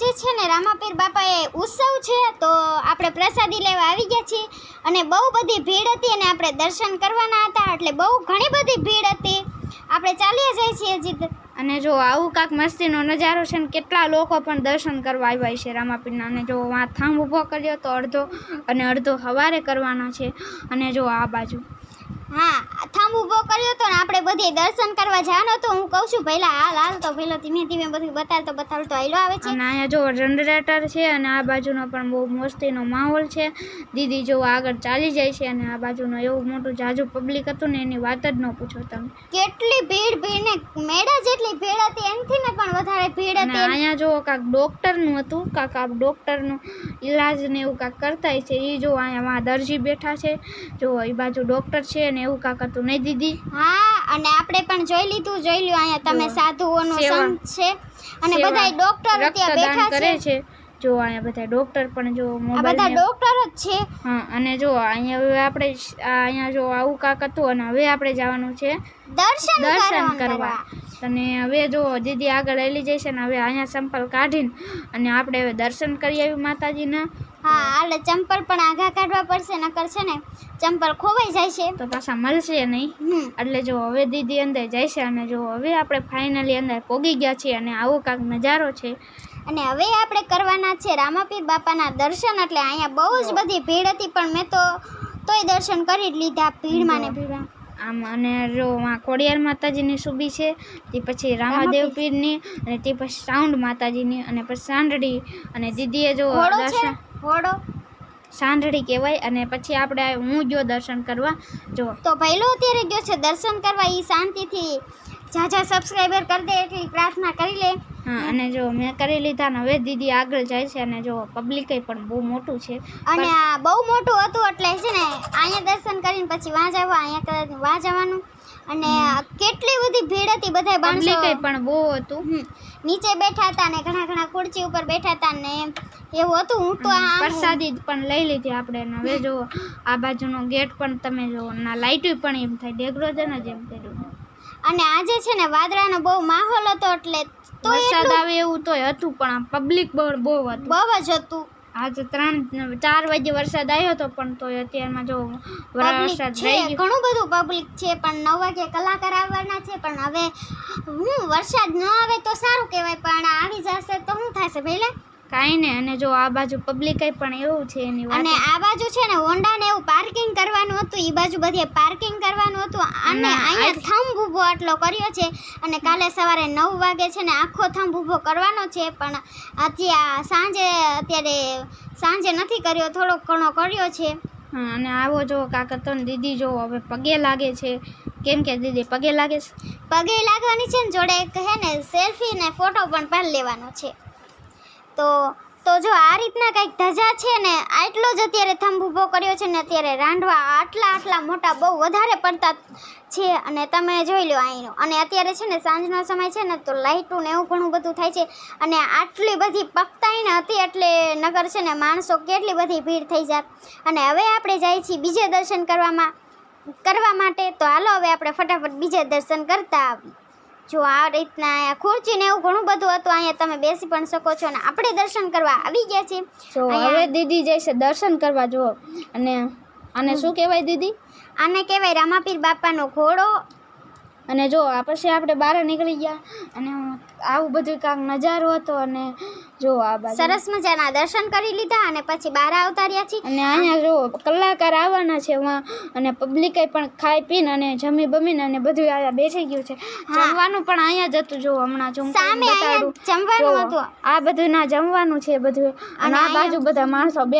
આજે છે ને રામાપીર બાપાએ ઉત્સવ છે, તો આપણે પ્રસાદી લેવા આવી ગયા છીએ. અને બહુ બધી ભીડ હતી અને આપણે દર્શન કરવાના હતા, એટલે બહુ ઘણી બધી ભીડ હતી. આપણે ચાલીએ જઈએ છીએ જીત અને જો આવું કાંક મસ્તીનો નજારો છે ને, કેટલા લોકો પણ દર્શન કરવા આવ્યા છે રામાપીરના. અને જો આ થાંભ ઊભો કર્યો તો અડધો અને અડધો સવારે કરવાનો છે. અને જો આ બાજુ. હા થાંભ ઊભો કર્યો હતો ને આપણે બધે દર્શન કરવા જવાનો હતો. હું કહું છું પહેલા હાલ હાલ તો પહેલો ધીમે ધીમે બધું બતાવતો બતાવતો હાલો આવે છે. અને અહીંયા જો જનરેટર છે અને આ બાજુનો પણ બહુ મસ્તીનો માહોલ છે. દીદી જો આગળ ચાલી જાય છે અને આ બાજુનો એવું મોટું જાજુ પબ્લિક હતું ને એની વાત જ ન પૂછો તમે. કેટલી ભીડ ભીડ ને મેળા જેટલી ભીડ હતી એનથી ને પણ વધારે ભીડ હતી. અહીંયા જો કાંક ડૉક્ટરનું હતું કાંક આ ડૉક્ટરનું ઈલાજ ને એવું કાંક કરતા છે. એ જો અહીંયા દરજી બેઠા છે. જો એ બાજુ ડૉક્ટર છે ને એવું કાંક હતું નહીં દીદી? હા અને આપણે પણ જોઈ લીધું જોઈ લ્યો અહીંયા તમે સાધુઓનો. સંત છે. અને બધા ડોક્ટર ત્યાં બેઠા કરે છે. જો અહીંયા બધા ડોક્ટર પણ જો આ બધા ડોક્ટર જ છે. હા અને જો અહીંયા હવે આપણે અહીંયા જો આવું કાક હતું અને હવે આપણે જવાનું છે દર્શન દર્શન કરવા. અને હવે જો દીદી આગળ એલી જશે ને હવે અહીંયા સંપલ કાઢીને અને આપણે હવે દર્શન કરી આવી માતાજીના. હા એટલે ચંપલ પણ આઘા કાઢવા પડશે નકર છે ને ચંપલ ખોવાઈ જાય છે. તો પાછા મળશે નહીં. એટલે જો હવે દીદી અંદર જાય છે અને જો હવે આપણે ફાઇનલી અંદર પોગી ગયા છીએ અને આવો કાંક નજારો છે. અને હવે આપણે કરવાના છે રામાપીર બાપાના દર્શન એટલે અહીંયા બહુ જ બધી ભીડ હતી પણ મેં તો તોય દર્શન કરી જ લીધા ભીડમાં ને ભીડમાં. આમ અને જો ખોડિયાર માતાજીની સુબી છે તે પછી રામાદેવ પીરની અને તે પછી સાઉન્ડ માતાજીની અને પછી સાંડડી અને દીદીએ જો દર્શન ઘોડો સાંઢળી કહેવાય અને પછી આપણે હું ગયો દર્શન કરવા. જો. તો પહેલો અત્યારે ગયો છે દર્શન કરવા એ શાંતિથી ઝાઝા સબસ્ક્રાઈબર કરી દે એટલી પ્રાર્થના કરી લે. હા અને જો મેં કરી લીધા ને હવે દીદી આગળ જાય છે અને જો પબ્લિકે પણ બહુ મોટું છે. અને આ બહુ મોટું હતું એટલે છે ને અહીંયા દર્શન કરીને પછી વાં જવા અહીંયા કદાચ વાં જવાનું. અને કેટલી બધી ભીડ હતી બધા. માણસો પણ બહુ હતું. નીચે બેઠા હતા ને ઘણા ઘણા ખુરચી ઉપર બેઠા હતા ને એવું હતું હું તો પ્રસાદી પણ લઈ લીધી આપણે. ને હવે જો આ બાજુનો ગેટ પણ તમે જો ના લાઇટ પણ એમ થાય ડેકોરેશન જ એમ કર્યું. અને આજે છે ને વાદળાનો બહુ માહોલ હતો એટલે તો વરસાદ આવે એવું તોય હતું પણ પબ્લિક બહુ બહુ હતું. બહુ જ હતું. આજે ત્રણ ચાર વાગે વરસાદ આવ્યો હતો પણ તો અત્યારમાં જો વરસાદ રહી ગયો. ઘણું બધું પબ્લિક છે પણ નવ વાગે કલાકાર આવવાના છે પણ હવે હું વરસાદ ન આવે તો સારું કહેવાય પણ આવી જશે તો શું થશે પહેલા કાંઈ ને અને જો આ બાજુ પબ્લિક પણ એવું છે એની વાત. અને આ બાજુ છે ને હોન્ડા ને એવું પાર્કિંગ કરવાનું હતું એ બાજુ બધે પાર્કિંગ કરવાનું હતું અને અહીંયા થંભ ઊભો આટલો કર્યો છે અને કાલે સવારે નવ વાગે છે ને આખો થંભ ઊભો કરવાનો છે પણ અત્યારે સાંજે અત્યારે સાંજે નથી કર્યો થોડોક ઘણો કર્યો છે. હા અને આવો જો કાકા તો દીદી જો હવે પગે લાગે છે. કેમ કે દીદી પગે લાગે છે? પગે લાગવાની છે ને જોડે એક હે ને સેલ્ફી ને ફોટો પણ પાડી લેવાનો છે. તો તો જો આ રીતના કંઈક ધજા છે ને, આટલો જ અત્યારે થંભ ઊભો કર્યો છે ને, અત્યારે રાંધવા આટલા આટલા મોટા બહુ વધારે પડતા છે અને તમે જોઈ લો અહીંનો અને અત્યારે છે ને, સાંજનો સમય છે ને, તો લાઇટું ને એવું ઘણું બધું થાય છે અને આટલી બધી પકતાઈ ને હતી એટલે નગર છે ને, માણસો કેટલી બધી ભીડ થઈ જાય અને હવે આપણે જઈએ છીએ બીજે દર્શન કરવામાં, કરવા માટે. તો હાલો, હવે આપણે ફટાફટ બીજે દર્શન કરતા આવી જો આ રીતના અહીંયા ખુરચી ને એવું ઘણું બધું હતું અહીંયા તમે બેસી પણ શકો છો અને આપણે દર્શન કરવા આવી ગયા છીએ. તો હવે દીદી છે દર્શન કરવા જો અને આને શું કહેવાય દીદી? આને કહેવાય રામાપીર બાપાનો ઘોડો. અને જો આ પછી આપણે બહાર નીકળી ગયા અને આવું બધું કાંક નજારો હતો અને જો આ બાજુ. સરસ મજાના દર્શન કરી લીધા અને પછી બહાર આવતા રહ્યા છીએ. અને અહીંયા જો કલાકાર આવવાના છે વાં અને પબ્લિકે પણ ખાઈ પીને અને જમી બમીને અને બધું અહીંયા બેસી ગયું છે. જમવાનું પણ અહીંયા જ હતું જો હમણાં જો સામે જમવાનું હતું. આ બધું ના જમવાનું છે બધું. અને અને આ બાજુ બધા માણસો બેઠા